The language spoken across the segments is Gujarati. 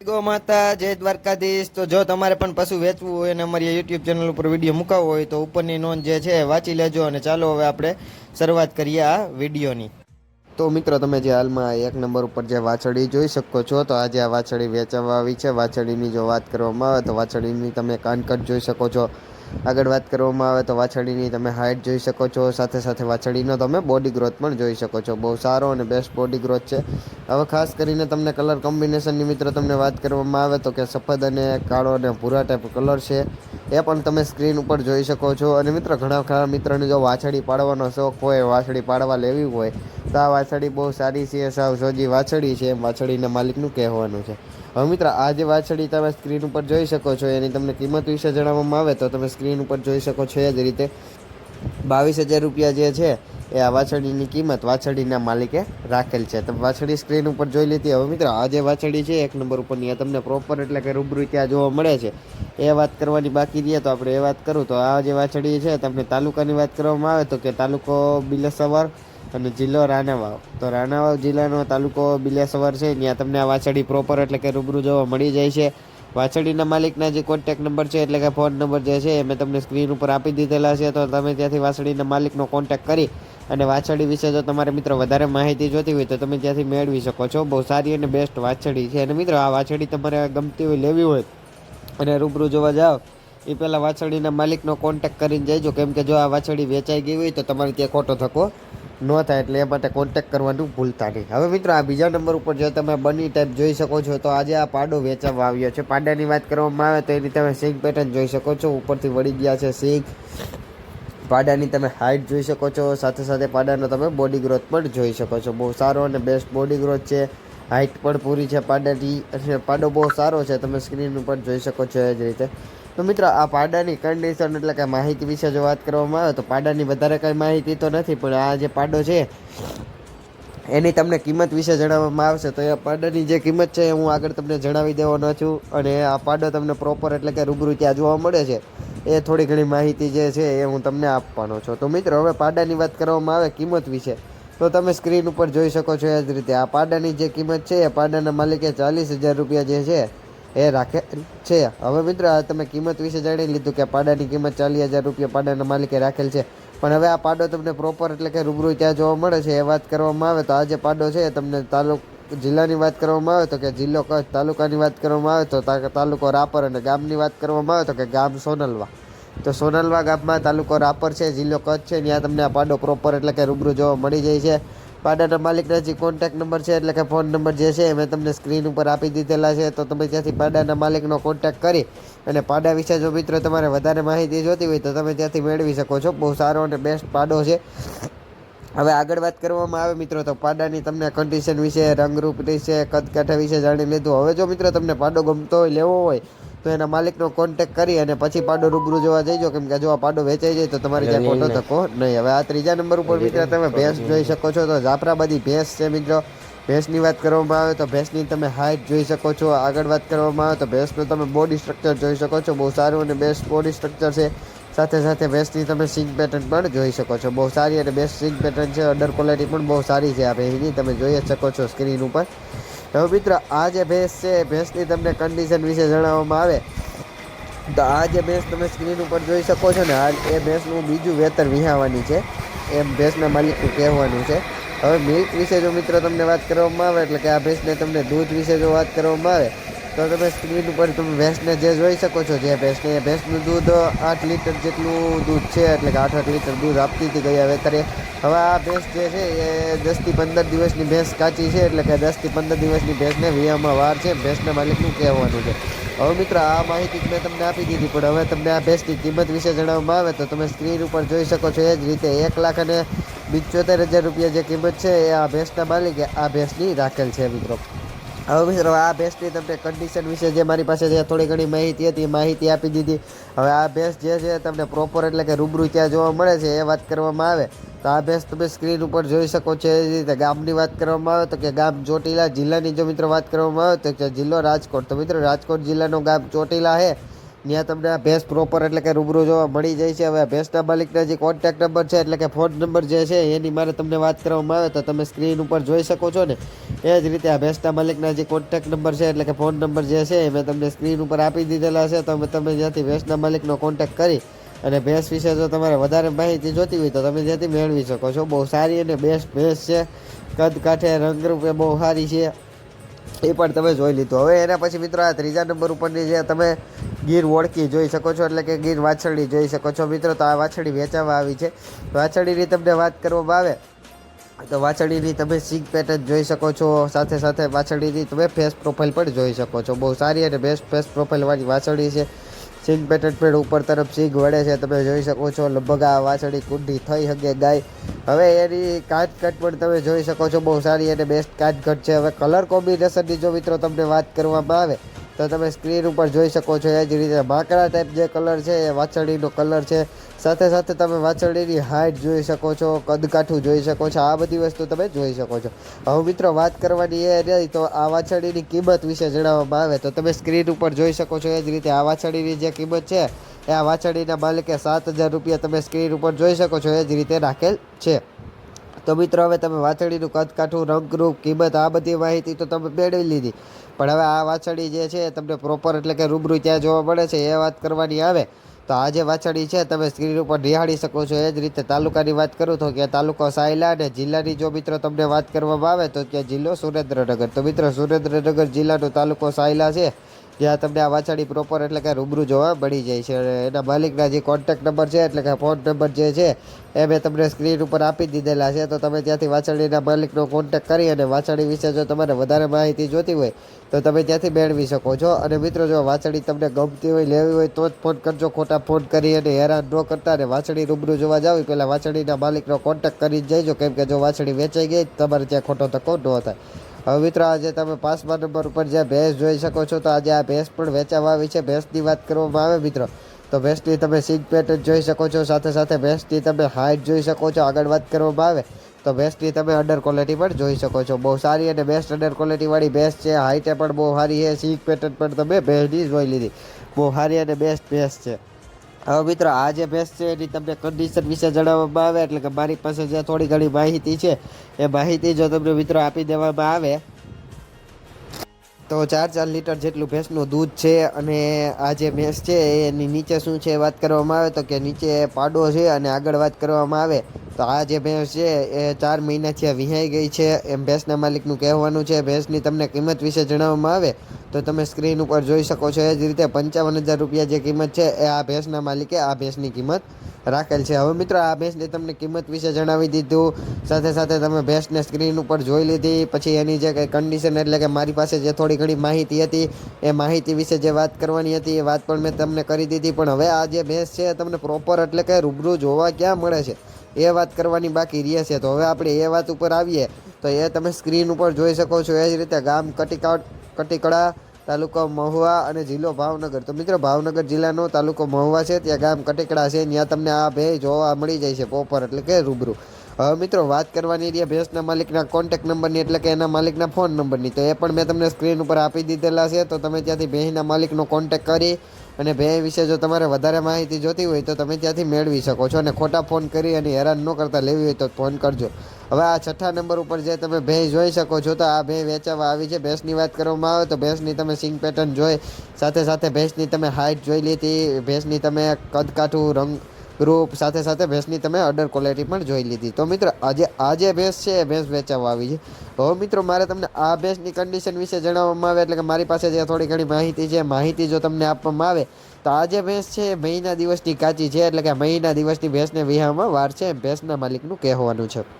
ગો માતા, જય દ્વારકાધીશ. તો જો તમારે પણ પશુ વેચવું હોય અને અમારી યુટ્યુબ ચેનલ ઉપર વીડિયો મુકાવવો હોય તો ઉપરની નોંધ જે છે વાંચી લેજો અને ચાલો હવે આપણે શરૂઆત કરીએ આ વિડીયોની તો મિત્રો, તમે જે હાલમાં એક નંબર ઉપર જે વાછડી જોઈ શકો છો, તો આજે આ વાછડી વેચવા આવી છે. વાછડીની જો વાત કરવામાં આવે તો વાછડીની તમે કાનકટ જોઈ શકો છો. આગળ વાત કરવામાં આવે તો વાછડીની તમે હાઇટ જોઈ શકો છો, સાથે સાથે વાછડીનો તમે બોડી ગ્રોથ પણ જોઈ શકો છો. બહુ સારો અને બેસ્ટ બોડી ગ્રોથ છે. હવે ખાસ કરીને તમને કલર કોમ્બિનેશનની મિત્રો તમને વાત કરવામાં આવે તો કે સફેદ અને કાળો અને ભૂરા ટાઈપ કલર છે. એ પણ તમે સ્ક્રીન ઉપર જોઈ શકો છો. અને મિત્રો, ઘણા ખરા મિત્રોને જો વાછડી પાડવાનો શોખ હોય વાછડી પાડવા લેવી હોય, તો આ વાછડી બહુ સારી છે, સાવ સોજી વાછડી છે. એમ વાછડીના માલિકનું કહેવાનું છે. હવે મિત્ર, આ જે વાછડી તમે સ્ક્રીન ઉપર જોઈ શકો છો, એની તમને કિંમત વિશે જણાવવામાં આવે તો તમે સ્ક્રીન ઉપર જોઈ શકો છો એ જ રીતે. બાવીસ હજાર રૂપિયા જે છે, એ આ વાછડીની કિંમત વાછડીના માલિકે રાખેલ છે. તમે વાછડી સ્ક્રીન ઉપર જોઈ લીધી. હવે મિત્ર, આ જે વાછડી છે, એક નંબર ઉપરની આ તમને પ્રોપર એટલે કે રૂબરૂ ત્યાં જોવા મળે છે. એ વાત કરવાની બાકી રહે તો આપણે એ વાત કરું. તો આ જે વાછડી છે, તમને તાલુકાની વાત કરવામાં આવે તો કે તાલુકો બિલસવાર અને જિલ્લો રાણાવાવ તો રાણાવાવ જિલ્લાનો તાલુકો બિલેસવર છે. ત્યાં તમને આ વાછડી પ્રોપર એટલે કે રૂબરૂ જોવા મળી જાય છે. વાછડીના માલિકના જે કોન્ટેક નંબર છે એટલે કે ફોન નંબર જે છે, એ મેં તમને સ્ક્રીન ઉપર આપી દીધેલા છે. તો તમે ત્યાંથી વાછડીના માલિકનો કોન્ટેક કરી અને વાછડી વિશે જો તમારે મિત્રો વધારે માહિતી જોતી હોય તો તમે ત્યાંથી મેળવી શકો છો. બહુ સારી અને બેસ્ટ વાછડી છે. અને મિત્રો, આ વાછડી તમારે ગમતી હોય લેવી હોય અને રૂબરૂ જોવા જાઓ, એ પહેલાં વાછડીના માલિકનો કોન્ટેક કરીને જઈજો કેમ કે જો આ વાછડી વેચાઈ ગઈ હોય તો તમારે ત્યાં ખોટો થકો ન થાય એટલે એ માટે કોન્ટેક કરવાનું ભૂલતા નહીં. હવે મિત્રો, આ બીજા નંબર ઉપર જો તમે બની ટાઈપ જોઈ શકો છો, તો આજે આ પાડો વેચવામાં આવ્યો છે. પાડાની વાત કરવામાં આવે તો એની તમે સિંગ પેટર્ન જોઈ શકો છો. ઉપરથી વળી ગયા છે સિંગ પાડાની તમે હાઇટ જોઈ શકો છો. સાથે સાથે પાડાનો તમે બોડી ગ્રોથ પણ જોઈ શકો છો. બહુ સારો અને બેસ્ટ બોડી ગ્રોથ છે. હાઇટ પણ પૂરી છે પાડાની. અને પાડો બહુ સારો છે. તમે સ્ક્રીન ઉપર જોઈ શકો છો એ જ રીતે. તો મિત્રો, આ પાડાની કન્ડિશન એટલે કે માહિતી વિશે જો વાત કરવામાં આવે તો પાડાની વધારે કાંઈ માહિતી તો નથી, પણ આ જે પાડો છે, એની તમને કિંમત વિશે જણાવવામાં આવશે. તો એ પાડાની જે કિંમત છે, હું આગળ તમને જણાવી દેવાનો છું. અને આ પાડો તમને પ્રોપર એટલે કે રૂબરૂ ત્યાં જોવા મળે છે. એ થોડી ઘણી માહિતી જે છે, એ હું તમને આપવાનો છું. તો મિત્રો, હવે પાડાની વાત કરવામાં આવે કિંમત વિશે. તો તમે સ્ક્રીન ઉપર જોઈ શકો છો એ જ રીતે. આ પાડાની જે કિંમત છે, એ પાડાના માલિકે ચાલીસ હજાર રૂપિયા જે છે એ રાખે. છે. હવે મિત્ર તમે કિંમત વિશે જાણી લીધું કે પાડાની કિંમત ચાલીસ હજાર રૂપિયા પાડાના માલિકે રાખેલ છે. પણ હવે આ પાડો તમને પ્રોપર એટલે કે રૂબરૂ ત્યાં જોવા મળે છે એ વાત કરવામાં આવે તો આ જે પાડો છે એ તમને તાલુક, જિલ્લાની વાત કરવામાં આવે તો કે જિલ્લો કચ્છ તાલુકાની વાત કરવામાં આવે તો તા- તાલુકો રાપર અને ગામની વાત કરવામાં આવે તો કે ગામ સોનલવા. તો સોનલવા ગામમાં તાલુકો રાપર છે, જિલ્લો કચ્છ છે, ત્યાં તમને આ પાડો પ્રોપર એટલે કે રૂબરૂ જોવા મળી જાય છે. પાડાના માલિકના જે કોન્ટેક નંબર છે એટલે કે ફોન નંબર જે છે મેં તમને સ્ક્રીન ઉપર આપી દીધેલા છે. તો તમે ત્યાંથી પાડાના માલિકનો કોન્ટેક કરી અને પાડા વિશે જો મિત્રો તમારે વધારે માહિતી જોતી હોય તો તમે ત્યાંથી મેળવી શકો છો. બહુ સારો અને બેસ્ટ પાડો છે. હવે આગળ વાત કરવામાં આવે મિત્રો, તો પાડાની તમને કન્ડિશન વિશે, રંગરૂપ વિશે કદકાઠા વિશે જાણી લીધું. હવે જો મિત્રો તમને પાડો ગમતો હોય, લેવો હોય તો એના માલિકનો કોન્ટેક કરી અને પછી પાડો રૂબરૂ જોવા જઈજો કેમ કે જો આ પાડો વેચાઈ જાય તો તમારે ત્યાં ખોટો ધક્કો નહીં. હવે આ ત્રીજા નંબર ઉપર મિત્રો તમે ભેંસ જોઈ શકો છો તો જાફરાબાદી ભેંસ છે મિત્રો. ભેંસની વાત કરવામાં આવે તો ભેંસની તમે હાઇટ જોઈ શકો છો. આગળ વાત કરવામાં આવે તો ભેંસનું તમે બોડી સ્ટ્રક્ચર જોઈ શકો છો. બહુ સારું અને બેસ્ટ બોડી સ્ટ્રક્ચર છે. સાથે સાથે ભેંસની તમે સિંગ પેટર્ન પણ જોઈ શકો છો. બહુ સારી અને બેસ્ટ સિંગ પેટર્ન છે. અડર ક્વોલિટી પણ બહુ સારી છે આ ભેંસની. તમે જોઈ જ શકો છો સ્ક્રીન ઉપર. હવે મિત્ર આ જે ભેંસ છે. ભેંસની તમને કન્ડિશન વિશે જણાવવામાં આવે. તો આ જે ભેંસ તમે સ્ક્રીન ઉપર જોઈ શકો છો ને, હાલ એ ભેંસનું બીજું વેતર વિહાવાની છે. એમ ભેંસના માલિકનું કહેવાનું છે. હવે મિલ્ક વિશે જો મિત્રો તમને વાત કરવામાં આવે, એટલે કે આ ભેંસને તમને દૂધ વિશે જો વાત કરવામાં આવે, તો તમે સ્ક્રીન ઉપર તમે ભેંસને જે જોઈ શકો છો, જે ભેંસને ભેંસનું દૂધ આઠ લીટર જેટલું દૂધ છે, એટલે કે આઠ આઠ લીટર દૂધ આપતી હતી ગયા વેતરે. હવે આ ભેંસ જે છે એ દસથી પંદર દિવસની ભેંસ કાચી છે, એટલે કે દસથી પંદર દિવસની ભેંસને વિયામાં વાર છે. ભેંસના માલિકનું કહેવાનું છે. હવે મિત્રો, આ માહિતી મેં તમને આપી દીધી, પણ હવે તમને આ ભેંસની કિંમત વિશે જણાવવામાં આવે તો તમે સ્ક્રીન ઉપર જોઈ શકો છો એ જ રીતે એક લાખ અને પંચોતેર હજાર રૂપિયા જે કિંમત છે એ આ ભેંસના માલિકે આ ભેંસની રાખેલ છે મિત્રો. હવે મિત્રો, આ ભેંસની તમને કન્ડિશન વિશે જે મારી પાસે જે થોડી ઘણી માહિતી હતી માહિતી આપી દીધી. હવે આ ભેંસ જે છે તમને પ્રોપર એટલે કે રૂબરૂ ત્યાં જોવા મળે છે, એ વાત કરવામાં આવે. તો આ ભેંસ તમે સ્ક્રીન ઉપર જોઈ શકો છો એ રીતે ગામની વાત કરવામાં આવે તો કે ગામ ચોટીલા જિલ્લાની જો મિત્રો વાત કરવામાં આવે તો કે જિલ્લો રાજકોટ. તો મિત્રો રાજકોટ જિલ્લાનો ગામ ચોટીલા છે. ત્યાં તમને આ પ્રોપર એટલે કે રૂબરૂ જોવા મળી જાય છે. હવે ભેંસના માલિકના જે કોન્ટેક્ટ નંબર છે એટલે કે ફોન નંબર જે છે એની મારે તમને વાત કરવામાં આવે તો તમે સ્ક્રીન ઉપર જોઈ શકો છો ને. એ જ રીતે આ ભેંસના માલિકના જે કોન્ટેક્ટ નંબર છે એટલે કે ફોન નંબર જે છે એ મેં તમને સ્ક્રીન ઉપર આપી દીધેલા છે. તો તમે જ્યાંથી ભેંસના માલિકનો કોન્ટેક્ટ કરી અને ભેંસ વિશે જો તમારે વધારે માહિતી જોતી હોય તો તમે ત્યાંથી મેળવી શકો છો. બહુ સારી અને બેસ્ટ ભેંસ છે. કદ કાંઠે રંગરૂપે બહુ સારી છે. એ પણ તમે જોઈ લીધું. હવે એના પછી મિત્રો આ ત્રીજા નંબર ઉપરની જે તમે ગીર ઓળખી જોઈ શકો છો, એટલે કે ગીર વાછરડી જોઈ શકો છો. મિત્રો, તો આ વાછરડી વેચાવા આવી છે. વાછરડીની તમને વાત કરવામાં આવે, તો વાછરડીની તમે સિંગ પેટર્ન જોઈ શકો છો. સાથે સાથે વાછરડીની તમે ફેસ પ્રોફાઇલ પણ જોઈ શકો છો. બહુ સારી અને બેસ્ટ ફેસ પ્રોફાઇલવાળી વાછરડી છે. સિંગ પેટેડ પેડ ઉપર તરફ સિંગ વળે છે. તમે જોઈ શકો છો, લગભગ આ વાછડી કુંડી થઈ શકે ગાય. હવે એની કાચકટ પણ તમે જોઈ શકો છો, બહુ સારી અને બેસ્ટ કાચકટ છે. હવે કલર કોમ્બિનેશનની જો મિત્રો તમને વાત કરવામાં આવે તો તમે સ્ક્રીન ઉપર જોઈ શકો છો એ જ રીતે માકડા ટાઈપ જે કલર છે, એ વાછરડીનો કલર છે. સાથે સાથે તમે વાછરડીની હાઇટ જોઈ શકો છો, કદકાઠું જોઈ શકો છો, આ બધી વસ્તુ તમે જોઈ શકો છો. હવે મિત્રો વાત કરવાની એ રહી તો આ વાછરડીની કિંમત વિશે જણાવવામાં આવે. તો તમે સ્ક્રીન ઉપર જોઈ શકો છો એ જ રીતે આ વાછરડીની જે કિંમત છે, એ આ વાછરડીના માલિકે સાત હજાર રૂપિયા તમે સ્ક્રીન ઉપર જોઈ શકો છો એ જ રીતે રાખેલ છે. તો મિત્રો, હવે તમે વાછડીનું કદ કાઠું રંગરૂપ, કિંમત, આ બધી માહિતી તો તમે મેળવી લીધી. પણ હવે આ વાછડી જે છે તમને પ્રોપર એટલે કે રૂબરૂ ત્યાં જોવા મળે છે, એ વાત કરવાની આવે. તો આ જે વાછડી છે, તમે સ્ક્રીન ઉપર નિહાળી શકો છો. એ જ રીતે તાલુકાની વાત કરું તો કે તાલુકો સાયલા અને જિલ્લાની જો મિત્રો તમને વાત કરવામાં આવે તો ત્યાં જિલ્લો સુરેન્દ્રનગર. તો મિત્રો, સુરેન્દ્રનગર જિલ્લાનો તાલુકો સાયલા છે. જ્યાં તમને આ વાછરડી પ્રોપર એટલે કે રૂબરૂ જોવા મળી જાય છે. અને એના માલિકના જે કોન્ટેક્ટ નંબર છે, એટલે કે ફોન નંબર જે છે, એ મેં તમને સ્ક્રીન ઉપર આપી દીધેલા છે. તો તમે ત્યાંથી વાછરડીના માલિકનો કોન્ટેક કરી અને વાછરડી વિશે જો તમારે વધારે માહિતી જોતી હોય, તો તમે ત્યાંથી મેળવી શકો છો. અને મિત્રો, જો વાછરડી તમને ગમતી હોય, લેવી હોય, તો જ ફોન કરજો. ખોટા ફોન કરી અને હેરાન ન કરતા અને વાછરડી રૂબરૂ જોવા જાવ. પહેલાં વાછરડીના માલિકનો કોન્ટેક કરી જ જઈજો કેમ કે જો વાછરડી વેચાઈ ગઈ, તમારે ત્યાં ખોટો ધક્કો ન થાય. હવે મિત્રો આજે તમે પાંચમા નંબર ઉપર જે ભેંસ જોઈ શકો છો, તો આજે આ ભેંસ પણ વેચાવા આવી છે. ભેંસની વાત કરવામાં આવે મિત્રો, તો ભેંસની તમે સિંગ પેટર્ન જોઈ શકો છો, સાથે સાથે ભેંસની તમે હાઇટ જોઈ શકો છો. આગળ વાત કરવામાં આવે, તો ભેંસની તમે અંડર ક્વોલિટી પણ જોઈ શકો છો. બહુ સારી અને બેસ્ટ અંડર ક્વોલિટીવાળી ભેંસ છે. હાઇટે પણ બહુ સારી છે. સિંગ પેટર્ન પણ તમે ભેંસની જોઈ લીધી. બહુ સારી અને બેસ્ટ ભેંસ છે. હવે મિત્રો, આ જે ભેંસ છે એની તમને કન્ડિશન વિશે જણાવવામાં આવે, એટલે કે મારી પાસે જે થોડી ઘણી માહિતી છે, એ માહિતી જો તમને મિત્રો આપી દેવામાં આવે. તો ચાર ચાર લીટર જેટલું ભેંસનું દૂધ છે અને આ જે ભેંસ છે એની નીચે શું છે વાત કરવામાં આવે, તો કે નીચે પાડો છે અને આગળ વાત કરવામાં આવે. તો આ જે ભેંસ છે એ ચાર મહિનાથી વિહાઈ ગઈ છે. એમ ભેંસના માલિકનું કહેવાનું છે, ભેંસની તમને કિંમત વિશે જણાવવામાં આવે. તો તમે સ્ક્રીન ઉપર જોઈ શકો છો એ જ રીતે પંચાવન હજાર રૂપિયા જે કિંમત છે એ આ ભેંસના માલિકે આ ભેંસની કિંમત રાખેલ છે. હવે મિત્રો આ ભેંસની તમને કિંમત વિશે જણાવી દીધું. સાથે સાથે તમે ભેંસને સ્ક્રીન ઉપર જોઈ લીધી. પછી એની જે કંઈ કન્ડિશન એટલે કે મારી પાસે જે થોડી ઘણી માહિતી હતી, એ માહિતી વિશે જે વાત કરવાની હતી, એ વાત પણ મેં તમને કરી દીધી. પણ હવે આ જે ભેંસ છે તમને પ્રોપર એટલે કે રૂબરૂ જોવા ક્યાં મળે છે? એ વાત કરવાની બાકી રહે છે. તો હવે આપણે એ વાત ઉપર આવીએ. તો એ તમે સ્ક્રીન ઉપર જોઈ શકો છો. એ જ રીતે ગામ કટિકા કટિકડા તાલુકો મહુવા અને જિલ્લો ભાવનગર. તો મિત્રો, ભાવનગર જિલ્લાનો તાલુકો મહુવા છે, ત્યાં ગામ કટીકળા છે, ત્યાં તમને આ ભેં જોવા મળી જાય છે પ્રોપર એટલે કે રૂબરૂ. હવે મિત્રો, વાત કરવાની રહી ભેંસના માલિકના કોન્ટેક નંબરની એટલે કે એના માલિકના ફોન નંબરની તો એ પણ મેં તમને સ્ક્રીન ઉપર આપી દીધેલા છે, તો તમે ત્યાંથી ભેંસના માલિકનો કોન્ટેક કરી અને ભેય વિશે જો તમારે વધારે માહિતી જોતી હોય તો તમે ત્યાંથી મેળવી શકો છો અને ખોટા ફોન કરી અને હેરાન ન કરતા લેવી હોય તો ફોન કરજો. હવે આ છઠ્ઠા નંબર ઉપર જે તમે ભેં જોઈ શકો છો તો આ ભેય વેચાવા આવી છે. ભેંસની વાત કરવામાં આવે તો ભેંસની તમે સિંગ પેટર્ન જોઈ, સાથે સાથે ભેંસની તમે હાઇટ જોઈ લીધી, ભેંસની તમે કદકાઠું, રંગ ગ્રુપ સાથે સાથે ભેંસની તમે અડર ક્વોલિટી પણ જોઈ લીધી. તો મિત્રો, આજે આ જે ભેંસ છે, એ ભેંસ વેચાવવા આવી છે. હવે મિત્રો, મારે તમને આ ભેંસની કન્ડિશન વિશે જણાવવામાં આવે, એટલે કે મારી પાસે જે થોડી ઘણી માહિતી છે માહિતી જો તમને આપવામાં આવે, તો આ જે ભેંસ છે, એ મહિના દિવસની કાચી છે, એટલે કે મહિના દિવસની ભેંસને વિહામાં વાર છે ભેંસના માલિકનું કહેવાનું છે.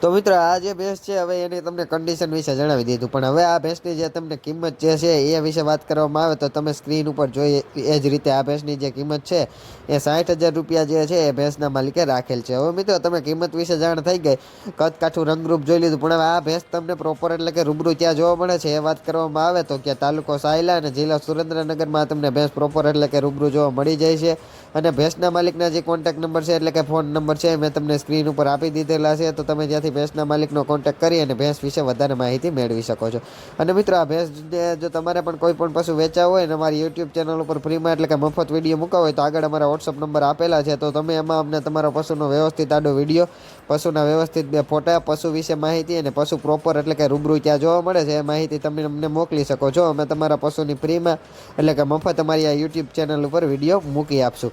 તો મિત્રો, આ જે ભેંસ છે, હવે એની તમને કન્ડિશન વિશે જણાવી દીધું. પણ હવે આ ભેંસની જે તમને કિંમત જે છે, એ વિશે વાત કરવામાં આવે તો તમે સ્ક્રીન ઉપર જોઈ એ જ રીતે આ ભેંસની જે કિંમત છે, એ સાઠ હજાર રૂપિયા જે છે, એ ભેંસના માલિકે રાખેલ છે. હવે મિત્રો, તમે કિંમત વિશે જાણ થઈ ગઈ. કદકાઠું રંગરૂપ જોઈ લીધું. પણ હવે આ ભેંસ તમને પ્રોપર એટલે કે રૂબરૂ ત્યાં જોવા મળે છે, એ વાત કરવામાં આવે તો કે તાલુકો સાયલા અને જિલ્લા સુરેન્દ્રનગરમાં તમને ભેંસ પ્રોપર એટલે કે રૂબરૂ જોવા મળી જાય છે. અને ભેંસના માલિકના જે કોન્ટેક્ટ નંબર છે, એટલે કે ફોન નંબર છે મેં તમને સ્ક્રીન ઉપર આપી દીધેલા છે. તો તમે જ્યાંથી ભેંસના માલિકનો કોન્ટેક્ટ કરી અને ભેંસ વિશે વધારે માહિતી મેળવી શકો છો. અને મિત્રો, આ ભેંસને જો તમારે પણ કોઈ પણ પશુ વેચા હોય અને અમારી યુટ્યુબ ચેનલ ઉપર ફ્રીમાં એટલે કે મફત વીડિયો મૂકવા હોય, તો આગળ અમારા વોટ્સઅપ નંબર આપેલા છે. તો તમે એમાં અમને તમારા પશુનો વ્યવસ્થિત આડો વીડિયો પશુના વ્યવસ્થિત બે ફોટા, પશુ વિશે માહિતી અને પશુ પ્રોપર એટલે કે રૂબરૂ ત્યાં જોવા મળે છે, એ માહિતી તમે અમને મોકલી શકો છો. અમે તમારા પશુની ફ્રીમાં એટલે કે મફત અમારી આ યુટ્યુબ ચેનલ ઉપર વીડિયો મૂકી આપશું.